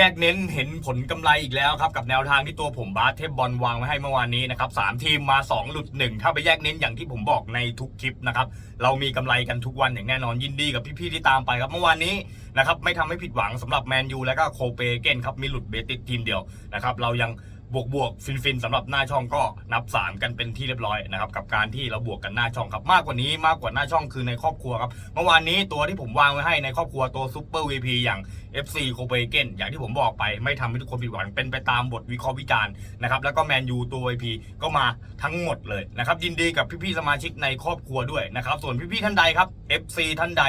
แยกเน้นเห็นผลกำไรอีกแล้วครับ กับแนวทางที่ตัวผมบาสเทพบอลวางไว้ให้เมื่อวานนี้นะครับสามทีมมา 2 หลุด 1 ถ้าไปแยกเน้นอย่างที่ผมบอกในทุกคลิปนะครับ เรามีกำไรกันทุกวันอย่างแน่นอนยินดีกับพี่ๆที่ตามไปครับเมื่อวานนี้นะครับไม่ทำให้ผิดหวังสำหรับแมนยูและก็โคเปเกนครับมีหลุดเบติดทีมเดียวนะครับเรายังบวกบวกฟินฟินๆสำหรับหน้าช่องก็นับ 3 กันเป็นที่เรียบร้อยนะครับกับการที่เราบวกกันหน้าช่องครับมากกว่านี้มากกว่าหน้าช่องคือในครอบครัวครับเมื่อวานนี้ตัวที่ผมวางไว้ให้ในครอบครัวตัวซูเปอร์วีพีอย่าง FC โคเปเกนอย่างที่ผมบอกไปไม่ทำให้ทุกคนผิดหวังเป็นไปตามบทวิเคราะห์วิจารณ์นะครับแล้วก็แมนยูตัว VP ก็มาทั้งหมดเลยนะครับยินดีกับพี่ๆสมาชิกในครอบครัวด้วยนะครับส่วนพี่ๆท่านใดครับ FC ท่านใด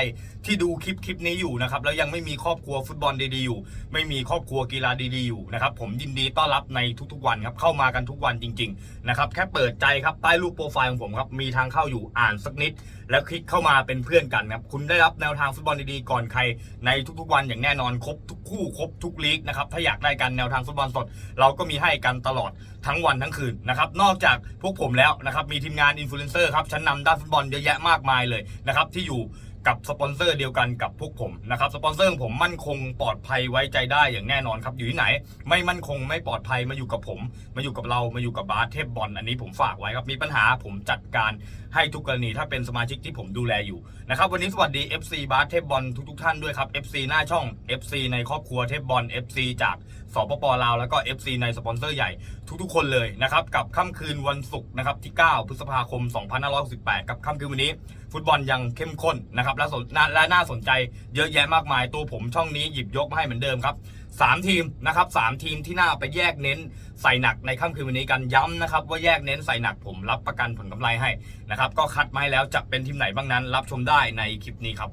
ที่ดูคลิปคลิปนี้อยู่นะครับแล้วยังไม่มีครอบครัวฟุตบอลดีๆอยู่ ไม่มีครอบครัวกีฬาดีๆอยู่นะครับผมยินดีต้อนรับในทุกๆวันครับเข้ามากันทุกวันจริงๆนะครับแค่เปิดใจครับใต้รูปโปรไฟล์ของผมครับมีทางเข้าอยู่อ่านสักนิด แล้วคลิกเข้ามาเป็นเพื่อนกันครับคุณได้รับแนวทางฟุตบอลดีๆก่อนใครในทุกๆวันอย่างแน่นอนครบทุกคู่ครบทุกลีกนะครับถ้าอยากได้กันแนวทางฟุตบอลสด เราก็มีให้กันตลอดทั้งวันทั้งคืนนะครับนอกจากพวกผมแล้วนะครับมีทีมงานอินฟลูเอนเซอร์ครับชั้นนำด้านฟุตบอลเยอะแยะมากมายเลยนะครับที่อยู่ กับสปอนเซอร์เดียวกันกับพวกผมนะครับสปอนเซอร์ของผมมั่นคงปลอดภัยไว้ใจได้อย่างแน่นอนครับอยู่ที่ไหน ไม่มั่นคงไม่ปลอดภัยมาอยู่กับผม มาอยู่กับเรามาอยู่กับบาสเทพบอลอันนี้ผมฝากไว้ครับมีปัญหาผมจัดการให้ทุกกรณีถ้าเป็นสมาชิกที่ผมดูแลอยู่นะครับวันนี้สวัสดี FC บาสเทพบอลทุกๆท่านด้วยครับ FC หน้าช่อง FC ในครอบครัวเทพบอล FC จากสปปลาวแล้วก็ FC ในสปอนเซอร์ใหญ่ทุกๆ คนเลยนะครับ กับค่ำคืนวันศุกร์นะครับที่ 9 พฤษภาคม 2568 กับค่ำคืนวันนี้ ฟุตบอลยังเข้มข้นนะครับและสนและน่าสนใจเยอะแยะมากมาย ตัวผมช่องนี้หยิบยกมาให้เหมือนเดิมครับสามทีมนะครับสามทีมที่น่าไปแยกเน้นใส่หนักในค่ำคืนวันนี้กันย้ำนะครับ ว่าแยกเน้นใส่หนักผมรับประกันผลกำไรให้นะครับก็คัดมาให้แล้วจะเป็นทีมไหนบ้างนั้น รับชมได้ในคลิปนี้ครับ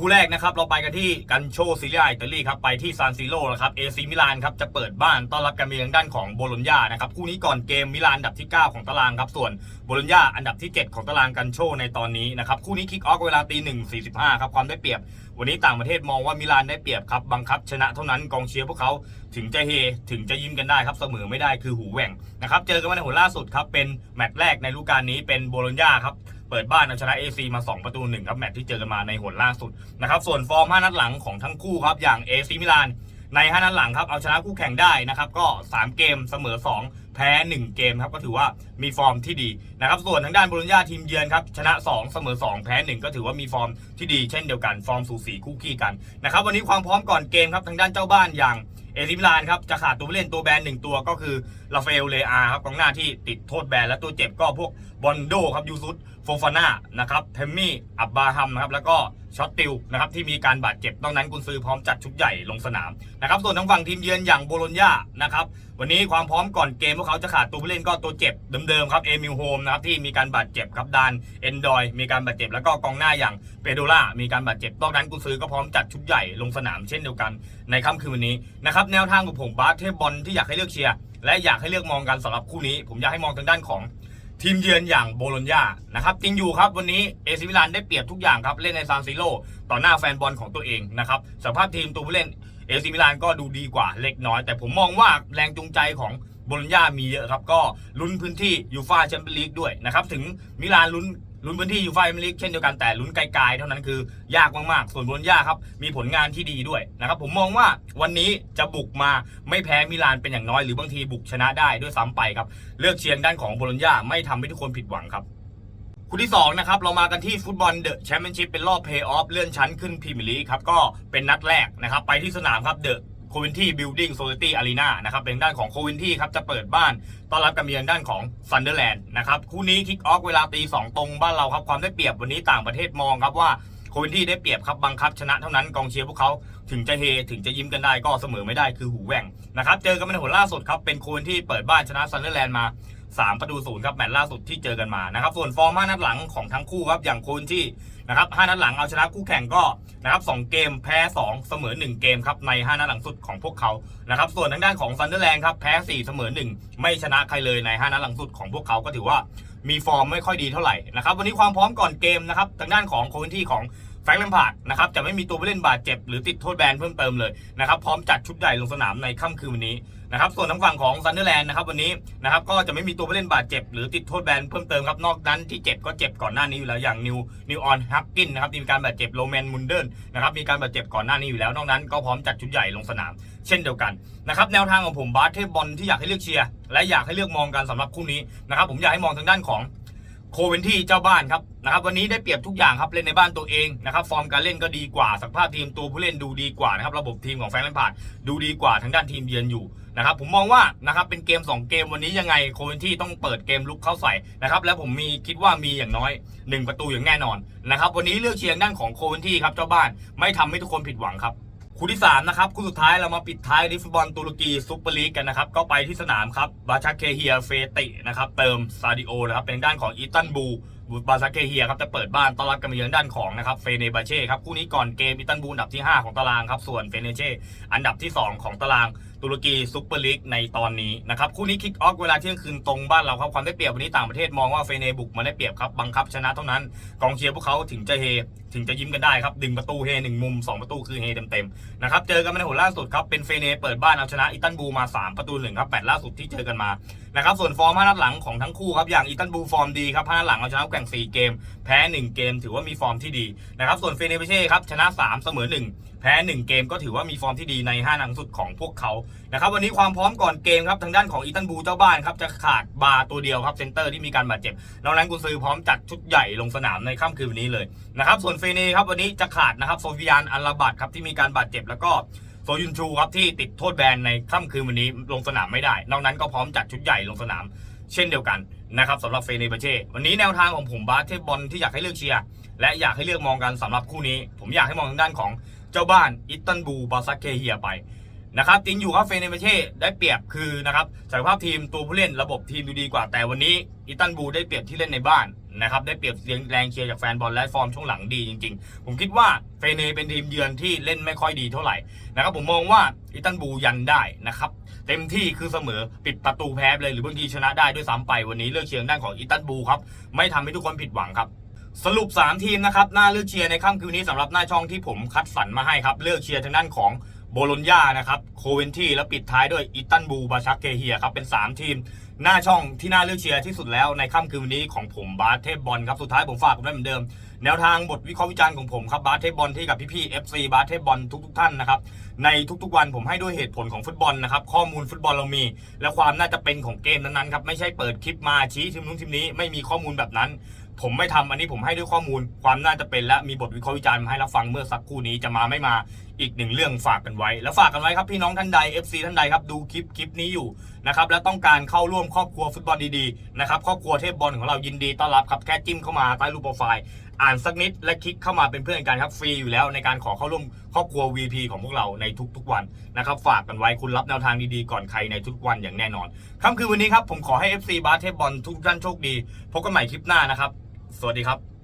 คู่แรกนะครับเราไปกันที่กันโชซีเรียอิตาลีครับไปที่ซานซิโร่นะครับเอซีมิลานครับจะเปิดบ้านต้อนรับการมีทางด้านของโบโลญญานะครับคู่นี้ก่อนเกมมิลานอันดับที่ 9 ของตารางครับส่วนโบโลญญาอันดับที่ 7 ของตารางกันโชในตอนนี้นะครับคู่นี้คิกออฟเวลาตีหนึ่งสี่สิบห้าครับความได้เปรียบ วันนี้ต่างประเทศมองว่ามิลานได้เปรียบครับบังคับชนะเท่านั้นกองเชียร์พวกเขาถึงจะเฮถึงจะยิ้มกันได้ครับเสมอไม่ได้คือหูแหว่งนะครับเจอกันมาในหนล่าสุดครับเป็นแมตช์แรกในฤดูกาลนี้เป็นโบโลญญาครับ เปิดบ้านเอาชนะ AC มา 2 ประตูหนึ่งครับแมตช์ที่เจอกันมาในหนล่าสุดนะครับส่วนฟอร์ม 5 นัดหลังของทั้งคู่ครับอย่าง AC มิลานใน 5 นัดหลังครับเอาชนะคู่แข่งได้นะครับก็ 3 เกมเสมอ 2 แพ้ 1 เกมครับก็ถือว่ามีฟอร์มที่ดีนะครับส่วนทางด้านบโลญญาทีมเยือนครับชนะ 2 เสมอ 2 แพ้ 1 ก็ถือว่ามีฟอร์มที่ดีเช่นเดียวกันฟอร์มสูสีคู่ขี้กันนะครับวันนี้ความพร้อมก่อนเกมครับทางด้านเจ้าบ้านอย่าง เอซิมิลานครับจะขาดตัวเล่นตัวแบนหนึ่งตัวก็คือลาเฟลเลอาครับกองหน้าที่ติดโทษแบนและตัวเจ็บก็พวกบอนโดครับยูซุสโฟฟาน่านะครับเทมมี่อับบาฮัมครับแล้วก็ ช็อตติลนะครับที่มีการบาดเจ็บนอกนั้นกุนซือพร้อมจัดชุดใหญ่ลงสนามนะครับส่วนทางฝั่งทีมเยือนอย่างโบโลญญานะครับวันนี้ความพร้อมก่อนเกมพวกเขาจะขาดตัวผู้เล่นก็ตัวเจ็บเดิมๆครับเอมิลโฮมนะครับที่มีการบาดเจ็บครับดานเอนดอยมีการบาดเจ็บแล้วก็กองหน้าอย่างเปโดล่ามีการบาดเจ็บนอกนั้นกุนซือก็พร้อมจัดชุดใหญ่ลงสนามเช่นเดียวกันในค่ำคืนวันนี้นะครับแนวทางของผมบาสเทบอลที่อยากให้เลือกเชียร์และอยากให้เลือกมองกันสำหรับคู่นี้ ผมอยากให้มองทางด้านของ ทีมเยือนอย่างโบโลญญานะครับจริงอยู่ครับวันนี้เอซิมิลานได้เปรียบทุกอย่างครับเล่นในซานซิโร่ต่อหน้าแฟนบอลของตัวเองนะครับสภาพทีมตัวผู้เล่นเอซิมิลานก็ดูดีกว่าเล็กน้อย แต่ผมมองว่าแรงจูงใจของโบโลญญามีเยอะครับ ก็ลุ้นพื้นที่ยูฟาแชมเปี้ยนลีกด้วยนะครับถึงมิลานลุ้น ลุ้นพื้นที่ยูฟ่าแชมเปี้ยนลีกเช่นเดียวกันแต่ลุ้นไกลๆ เท่านั้นคือยากมากๆ ส่วนบโลญญาครับ มีผลงานที่ดีด้วยนะครับผมมองว่าวันนี้จะบุกมาไม่แพ้มิลานเป็นอย่างน้อยหรือบางทีบุกชนะได้ด้วยซ้ำไปครับเลือกเชียร์ด้านของบโลญญาไม่ทำให้ทุกคนผิดหวังครับคู่ที่2นะครับเรามากันที่ฟุตบอลเดอะแชมเปี้ยนชิพเป็นรอบเพย์ออฟเลื่อนชั้นขึ้นพรีเมียร์ลีกครับก็เป็นนัดแรกนะครับไปที่สนามครับเดอะ โควินที่บิลดิ้งโซลิตี้อารีนานะครับเป็นด้านของโควินที่ครับจะเปิดบ้านต้อนรับกับเยือนด้านของซันเดอร์แลนด์นะครับคู่นี้คิกออฟเวลาตีสองตรงบ้านเราครับความได้เปรียบวันนี้ต่างประเทศมองครับว่าโควินที่ได้เปรียบครับบังคับชนะเท่านั้นกองเชียร์พวกเขาถึงจะเฮถึงจะยิ้มกันได้ก็เสมอไม่ได้คือหูแหว่งนะครับเจอกันในหนล่าสุดครับเป็นโควินที่เปิดบ้านชนะซันเดอร์แลนด์มา 3 ประตูศูนย์ครับแมตช์ล่าสุดที่เจอกันมานะครับส่วนฟอร์ม5นัดหลังของทั้งคู่ครับอย่างโคนที่นะครับ5นัดหลังเอาชนะคู่แข่งก็นะครับ2เกมแพ้ 2 เสมอ 1 เกมครับใน 5 นัดหลังสุดของพวกเขานะครับส่วนทางด้านของซันเดอร์แลนด์ครับแพ้ 4 เสมอ 1 ไม่ชนะใครเลยใน 5 นัดหลังสุดของพวกเขาก็ถือว่ามีฟอร์มไม่ค่อยดีเท่าไหร่นะครับวันนี้ความพร้อมก่อนเกมนะครับทางด้านของโคนที่ของแฟรงค์แลมพาร์ดนะครับจะไม่มีตัวผู้เล่นบาดเจ็บหรือติดโทษแบนเพิ่มเติมเลยนะครับพร้อมจัดชุดใหญ่ลงสนามในค่ำคืนวันนี้ นะครับส่วนทางฝั่งของซันเดอร์แลนด์นะครับวันนี้นะครับก็จะไม่มีตัวผู้เล่นบาดเจ็บ หรือติดโทษแบนเพิ่มเติมครับนอกนั้นที่เจ็บก็เจ็บก่อนหน้านี้อยู่แล้วอย่างนิวนิวออนฮักกินนะครับมีการบาดเจ็บโรแมนมุนเดิลนะครับมีการบาดเจ็บก่อนหน้านี้อยู่แล้วนอกนั้นก็พร้อมจัดชุดใหญ่ลงสนาม เช่นเดียวกันนะครับแนวทางของผมบาสเทบอลที่อยากให้เลือกเชียร์และอยากให้เลือกมองกันสำหรับคู่นี้นะครับผมอยากให้มองทางด้านของ โคเวนที่เจ้าบ้านครับนะครับวันนี้ได้เปรียบทุกอย่างครับเล่นในบ้านตัวเองนะครับฟอร์มการเล่นก็ดีกว่าสภาพทีมตัวผู้เล่นดูดีกว่านะครับระบบทีมของแฟรงค์แลมพาร์ดดูดีกว่าทางด้านทีมเยือนอยู่นะครับผมมองว่านะครับเป็นเกม 2 เกมวันนี้ยังไงโคเวนที่ต้องเปิดเกมลุกเข้าใส่นะครับและผมมีคิดว่ามีอย่างน้อย 1 ประตูอย่างแน่นอนนะครับวันนี้เลือกเชียร์ด้านของโคเวนที่ครับเจ้าบ้านไม่ทำให้ทุกคนผิดหวังครับ คู่ที่ 3 นะครับ คู่สุดท้ายเรามาปิดท้ายดิฟุตบอลตุรกีซุปเปอร์ลีกกันนะครับ ก็ไปที่สนามครับบาชาเคเฮียเฟตินะครับ เติมซาดิโอนะครับ เป็นด้านของอีตันบู บาชักเคเฮียครับจะเปิดบ้านต้อนรับกันมาเยือนด้านของนะครับเฟเนบาเช่ครับคู่นี้ก่อนเกมอีตันบูอันดับที่ 5 ของตารางครับส่วนเฟเนเช่อันดับที่ 2 ของตารางตุรกีซุปเปอร์ลีกในตอนนี้นะครับคู่นี้คิกออฟเวลาเที่ยงคืนตรงบ้านเราครับความได้เปรียบวันนี้ต่างประเทศมองว่าเฟเนบุกมาได้เปรียบครับบังคับชนะเท่านั้นกองเชียร์พวกเขาถึงจะเฮถึงจะยิ้มกันได้ครับดึงประตูเฮหนึ่งมุมสองประตูคือเฮเต็มๆนะครับเจอกันมาในหนล่าสุดครับเป็นเฟเนเปิดบ้านเอาชนะอิตันบูมา 3 ประตูหนึ่งครับแปดล่าสุดที่เจอกันมา นะครับส่วนฟอร์มห้านัดหลังของทั้งคู่ครับอย่างอิตันบูฟอร์มดีครับห้านัดหลังเอาชนะแข่ง 4 เกม แพ้ 1 เกม ถือว่ามีฟอร์มที่ดีนะครับส่วนเฟเนเบเช่ครับชนะ 3 เสมอ 1 แพ้ 1 เกมก็ถือว่ามีฟอร์มที่ดีใน5นัดสุดของพวกเขานะครับวันนี้ความพร้อมก่อนเกมครับทางด้านของอิตันบูเจ้าบ้านครับจะขาดบาตัวเดียวครับเซนเตอร์ที่มีการบาดเจ็บนอกนั้นกุนซือพร้อมจัดชุดใหญ่ลงสนามในค่ำคืนวันนี้เลยนะครับส่วนเฟเนครับวันนี้จะขาดนะครับโซฟิยานอัลลาบัดครับที่มีการบาดเจ็บแล้วก็ โซยุนชูครับที่ติดโทษแบนในค่ำคืนวันนี้ลงสนามไม่ได้ นอกนั้นก็พร้อมจัดชุดใหญ่ลงสนาม เช่นเดียวกันนะครับสำหรับเฟเนเบเช่ วันนี้แนวทางของผมบาสเทบอลที่อยากให้เลือกเชียร์และอยากให้เลือกมองกันสำหรับคู่นี้ ผมอยากให้มองทางด้านของเจ้าบ้านอิตตันบูบาซักเคเฮียไป นะครับจริงอยู่ครับเฟเนเบเช่ได้เปรียบคือนะครับศักยภาพทีมตัวผู้เล่นระบบทีมดูดีกว่าแต่วันนี้อิตันบูได้เปรียบที่เล่นในบ้านนะครับได้เปรียบเสียงแรงเชียร์จากแฟนบอลและฟอร์มช่วงหลังดีจริง ๆ ผมคิดว่าเฟเนเป็นทีมเยือนที่เล่นไม่ค่อยดีเท่าไหร่นะครับผมมองว่าอิตันบูยันได้นะครับเต็มที่คือเสมอปิดประตูแพ้เลยหรือบางทีชนะได้ด้วยซ้ำไปวันนี้เลือกเชียร์ด้านของอิตันบูครับไม่ทำให้ทุกคนผิดหวังครับสรุป 3 ทีมนะครับน่าเลือกเชียร์ในค่ำคืนนี้สำหรับหน้าช่องที่ผมคัดสรรมาให้ครับ เลือกเชียร์ทางด้านของ โบโลญญานะครับโคเวนที่และปิดท้ายด้วยอิตันบูบาชักเกเฮียครับเป็น 3 ทีม หน้าช่องที่น่าเลือกเชียร์ที่สุดแล้วในค่ำคืนวันนี้ของผมบาสเทพบอลครับสุดท้ายผมฝากไว้เหมือนเดิม แนวทางบทวิเคราะห์วิจารณ์ของผมครับบาสเทพบอลที่กับพี่ๆ FC บาสเทพบอลทุกๆท่านนะครับในทุกๆวันผมให้ด้วยเหตุผลของฟุตบอลนะครับข้อมูลฟุตบอลเรามี และความน่าจะเป็นของเกมนั้นๆครับไม่ใช่เปิดคลิปมาชี้ทีมนู้นทีมนี้ไม่มีข้อมูลแบบนั้น ผมไม่ทำอันนี้ผมให้ด้วยข้อมูลความน่าจะเป็นและมีบทวิเคราะห์วิจารณ์มาให้รับฟังเมื่อสักครู่นี้จะมาไม่มาอีกหนึ่งเรื่องฝากกันไว้ แล้วฝากกันไว้ครับพี่น้องท่านใด FC ท่านใดครับดูคลิปคลิปนี้อยู่นะครับและต้องการเข้าร่วมครอบครัวฟุตบอลดีๆนะครับครอบครัวเทพบอลของเรายินดีต้อนรับครับแค่จิ้มเข้ามาใต้รูปโปรไฟล์อ่านสักนิดและคลิกเข้ามาเป็นเพื่อนกันครับฟรีอยู่แล้วในการขอเข้าร่วมครอบครัว VP ของพวกเราในทุกๆวันนะครับฝากกันไว้คุณรับแนวทางดีๆก่อนใครในทุกวันอย่างแน่นอนค่ำคืนวันนี้ครับผมขอให้ FC บาสเทพบอลทุกท่านโชคดีพบกันใหม่คลิปหน้านะครับ สวัสดีครับ